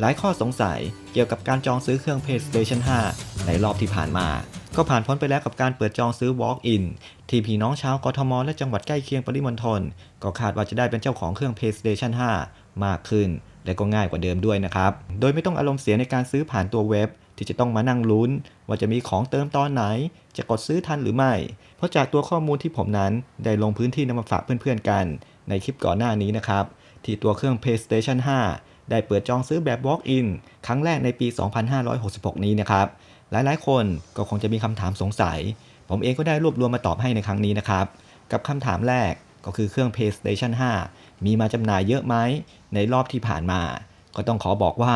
หลายข้อสงสัยเกี่ยวกับการจองซื้อเครื่อง PlayStation 5 ในรอบที่ผ่านมา ก็ผ่านพ้นไปแล้วกับการเปิดจองซื้อ Walk-in ที่พี่น้องชาวกทม และจังหวัดใกล้เคียงปริมณฑลก็คาดว่าจะได้เป็นเจ้าของเครื่อง PlayStation 5 มากขึ้น และก็ง่ายกว่าเดิมด้วยนะครับ โดยไม่ต้องอารมณ์เสียในการซื้อผ่านตัวเว็บ ที่จะต้องมานั่งลุ้น ว่าจะมีของเติมตอนไหน จะกดซื้อทันหรือไม่ เพราะจากตัวข้อมูลที่ผมนั้นได้ลงพื้นที่นำมาฝากเพื่อนๆกัน ในคลิปก่อนหน้านี้นะครับที่ตัวเครื่อง PlayStation 5 ได้เปิดจองซื้อแบบ Walk-in ครั้งแรกในปี 2566 นี้นะครับ หลายๆ คนก็คงจะมีคำถามสงสัย ผมเองก็ได้รวบรวมมาตอบให้ในครั้งนี้นะครับ กับคำถามแรกก็คือเครื่อง PlayStation 5 มีมาจำหน่ายเยอะไหมในรอบที่ผ่านมา ก็ต้องขอบอกว่า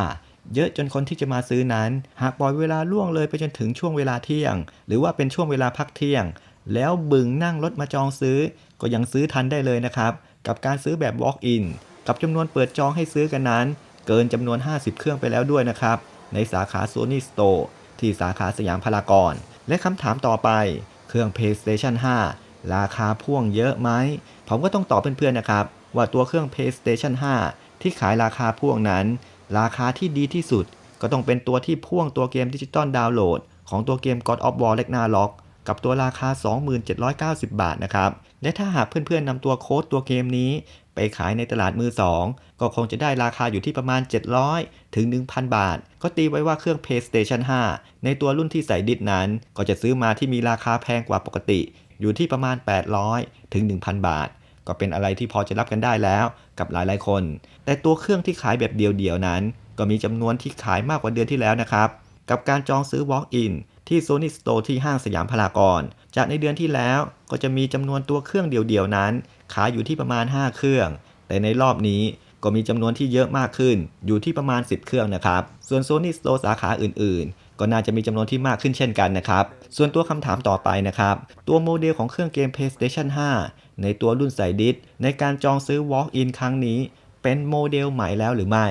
เยอะจนคนที่จะมาซื้อนั้น หากปล่อยเวลาล่วงเลยไปจนถึงช่วงเวลาเที่ยง หรือว่าเป็นช่วงเวลาพักเที่ยง แล้วบึงนั่งรถมาจองซื้อ ก็ยังซื้อทันได้เลยนะครับ กับการซื้อแบบ Walk-in กับจำนวนเปิดจองให้ซื้อกันนั้น เกินจำนวน 50 เครื่องไปแล้วด้วยนะครับ ในสาขา Sony Store ที่สาขาสยามพารากอน และคำถามต่อไป เครื่อง PlayStation 5 ราคาพ่วงเยอะไหม ผมก็ต้องตอบเพื่อนๆนะครับ ว่าตัวเครื่อง PlayStation 5 ที่ขายราคาพ่วงนั้น ราคาที่ดีที่สุด ก็ต้องเป็นตัวที่พ่วงตัวเกมดิจิตอลดาวน์โหลด ของตัวเกม God of War Ragnarok กับตัวราคา 2790 บาทนะครับ และถ้าหากเพื่อนๆนำตัวโค้ดตัวเกมนี้ ไปขายในตลาดมือ2ก็คงจะได้ราคาอยู่ที่ประมาณ 700 ถึง 1,000 บาท ก็ตีไว้ว่าเครื่อง PlayStation 5 ในตัวรุ่นที่ใส่ดิสนั้น ก็จะซื้อมาที่มีราคาแพงกว่าปกติ อยู่ที่ประมาณ 800 ถึง 1,000 บาท ก็เป็นอะไรที่พอจะรับกันได้แล้วกับหลายๆคน แต่ตัวเครื่องที่ขายแบบเดียวๆนั้น ก็มีจำนวนที่ขายมากกว่าเดือนที่แล้วนะครับกับการจองซื้อ Walk-in ที่ Sony Store ที่ห้างสยามพารากอน จากในเดือนที่แล้วก็จะมีจำนวนตัวเครื่องเดียวๆนั้น ขายอยู่ที่ประมาณ 5 เครื่อง แต่ในรอบนี้ก็มีจำนวนที่เยอะมากขึ้น อยู่ที่ประมาณ 10 เครื่องนะครับ ส่วน Sony Store สาขาอื่นๆ ก็น่าจะมีจำนวนที่มากขึ้นเช่นกันนะครับ ส่วนตัวคำถามต่อไปนะครับ ตัวโมเดลของเครื่องเกม PlayStation 5 ในตัวรุ่นใส่ดิสในการจองซื้อ Walk-in ครั้งนี้ เป็นโมเดลใหม่แล้วหรือไม่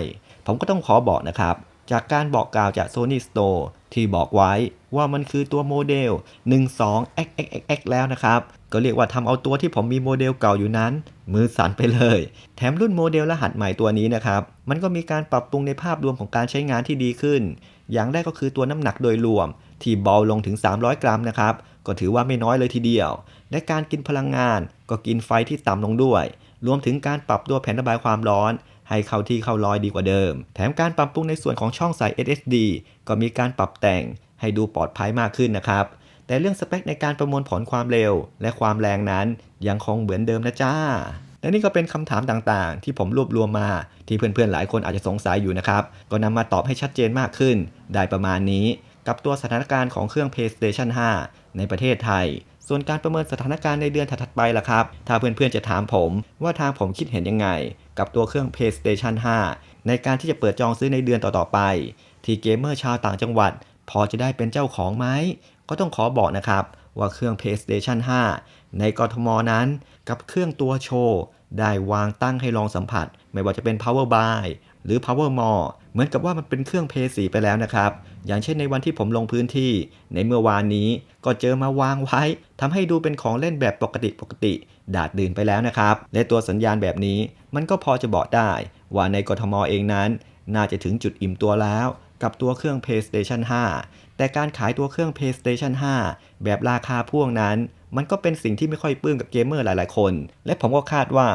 ผมก็ต้องขอบอกนะครับ จากการบอกกล่าวจาก Sony Store ที่บอกไว้ว่ามันคือตัวโมเดล 12xxx แล้วนะครับ ก็เรียกว่าทำเอาตัวที่ผมมีโมเดลเก่าอยู่นั้น มือสั่นไปเลย แถมรุ่นโมเดลรหัสใหม่ตัวนี้นะครับ มันก็มีการปรับปรุงในภาพรวมของการใช้งานที่ดีขึ้น อย่างแรกก็คือตัวน้ำหนักโดยรวม ที่เบาลงถึง 300 กรัมนะครับ ก็ถือว่าไม่น้อยเลยทีเดียว และการกินพลังงานก็กินไฟที่ต่ำลงด้วย รวมถึงการปรับตัวแผ่นระบายความร้อน ให้เข้าที่เข้ารอยดีกว่าเดิม แถมการปรับปรุงในส่วนของช่องใส่ SSD ก็มีการปรับแต่งให้ดูปลอดภัยมากขึ้นนะครับ แต่เรื่องสเปคในการประมวลผลความเร็ว และความแรงนั้นยังคงเหมือนเดิมนะจ้า และนี่ก็เป็นคำถามต่างๆ ที่ผมรวบรวมมาที่เพื่อนๆหลายคนอาจจะสงสัยอยู่นะครับ ก็นำมาตอบให้ชัดเจนมากขึ้น ได้ประมาณนี้ กับตัวสถานการณ์ของเครื่อง PlayStation 5 ในประเทศไทย ส่วนการประเมินสถานการณ์ในเดือนถัดไปล่ะครับ ถ้าเพื่อนๆจะถามผมว่าทางผมคิดเห็นยังไง กับตัวเครื่อง PlayStation 5 ในการที่จะเปิดจองซื้อในเดือนต่อๆไป ที่เกมเมอร์ชาวต่างจังหวัด พอจะได้เป็นเจ้าของไหม ก็ต้องขอบอกนะครับว่าเครื่อง PlayStation 5 ในกทมนั้น กับเครื่องตัวโชว์ ได้วางตั้งให้ลองสัมผัส ไม่ว่าจะเป็น Power Buy หรือ Power Mall เหมือนกับว่ามันเป็นเครื่อง p 4ไปแล้วนะครับ อย่างเช่นในวันที่ผมลงพื้นที่ ในเมื่อวานนี้ก็เจอมาวางไว้ทำให้ดูเป็นของเล่นแบบปกติปกติ ดาดดื่นไปแล้วนะครับ และตัวสัญญาณแบบนี้มันก็พอจะบอกได้ ว่าในกทมเองนั้น น่าจะถึงจุดอิ่มตัวแล้ว กับตัวเครื่อง PlayStation 5 แต่การขายตัวเครื่อง PlayStation 5 แบบราคาพ่วงนั้น มันก็เป็นสิ่งที่ไม่ค่อยปลื้มกับเกมเมอร์หลาย ๆ คน และผมก็คาดว่า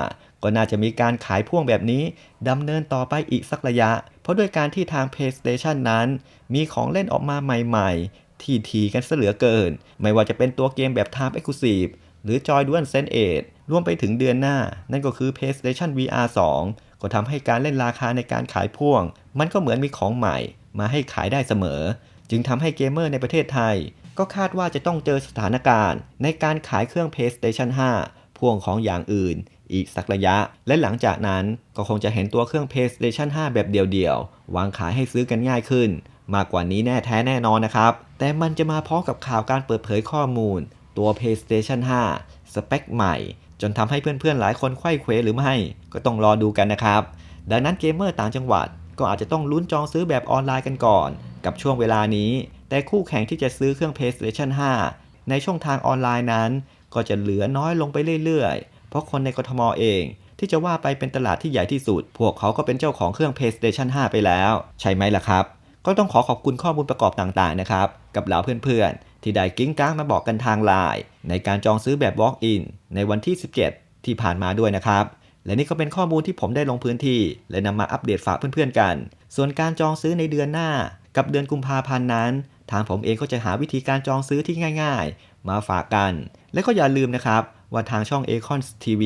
ก็น่าจะมีการขายพ่วงแบบนี้ดำเนินต่อไปอีกสักระยะ เพราะด้วยการที่ทาง PlayStation นั้น มีของเล่นออกมาใหม่ๆ ที่ทีกันเสเหลือเกิน ไม่ว่าจะเป็นตัวเกมแบบ Time Exclusive หรือ Joy DualSense 8รวมไปถึงเดือนหน้า นั่นก็คือ PlayStation VR 2 ก็ทำให้การเล่นราคาในการขายพ่วง มันก็เหมือนมีของใหม่ มาให้ขายได้เสมอ จึงทำให้เกมเมอร์ในประเทศไทย ก็คาดว่าจะต้องเจอสถานการณ์ ในการขายเครื่อง PlayStation 5 พ่วงของอย่างอื่น อีกสักระยะ และหลังจากนั้นก็คงจะเห็นตัวเครื่อง PlayStation 5 แบบเดี่ยวๆ วางขายให้ซื้อกันง่ายขึ้น มากกว่านี้แน่แท้แน่นอนนะครับ แต่มันจะมาพร้อมกับข่าวการเปิดเผยข้อมูล ตัว PlayStation 5 สเปคใหม่ จนทำให้เพื่อนๆหลายคนไข้เขวหรือไม่ ก็ต้องรอดูกันนะครับ ดังนั้นเกมเมอร์ต่างจังหวัด ก็อาจจะต้องลุ้นจองซื้อแบบออนไลน์กันก่อน กับช่วงเวลานี้ แต่คู่แข่งที่จะซื้อเครื่อง PlayStation 5 ในช่องทางออนไลน์นั้น ก็จะเหลือน้อยลงไปเรื่อยๆ เพราะคนในกทมเอง ที่จะว่าไปเป็นตลาดที่ใหญ่ที่สุด พวกเขาก็เป็นเจ้าของเครื่อง PlayStation 5 ไปแล้ว ใช่ไหมล่ะครับ ก็ต้องขอขอบคุณข้อมูลประกอบต่างๆนะครับ กับเหล่าเพื่อนๆ ที่ได้กิ้งก้างมาบอกกันทางไลน์ในการจองซื้อแบบ Walk-in ในวันที่ 17 ที่ผ่านมาด้วยนะครับและนี่ก็เป็นข้อมูลที่ผมได้ลงพื้นที่ และนำมาอัปเดตฝากเพื่อนๆกัน ส่วนการจองซื้อในเดือนหน้า กับเดือนกุมภาพันธ์นั้น ทางผมเองก็จะหาวิธีการจองซื้อที่ง่าย ๆ มาฝากกัน และก็อย่าลืมนะครับ ว่าทางช่อง a c o n TV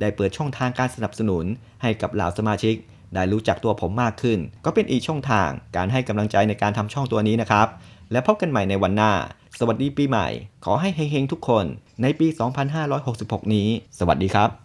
ได้เปิดช่องทางการสนับสนุนให้กับเหล่าสมาชิก ได้รู้จักตัวผมมากขึ้น ก็เป็นอีกช่องทางการให้กำลังใจในการทำช่องตัวนี้นะครับ และพบกันใหม่ในวันหน้า สวัสดีปีใหม่ ขอให้เฮงๆทุกคนในปี 2566 นี้ สวัสดีครับ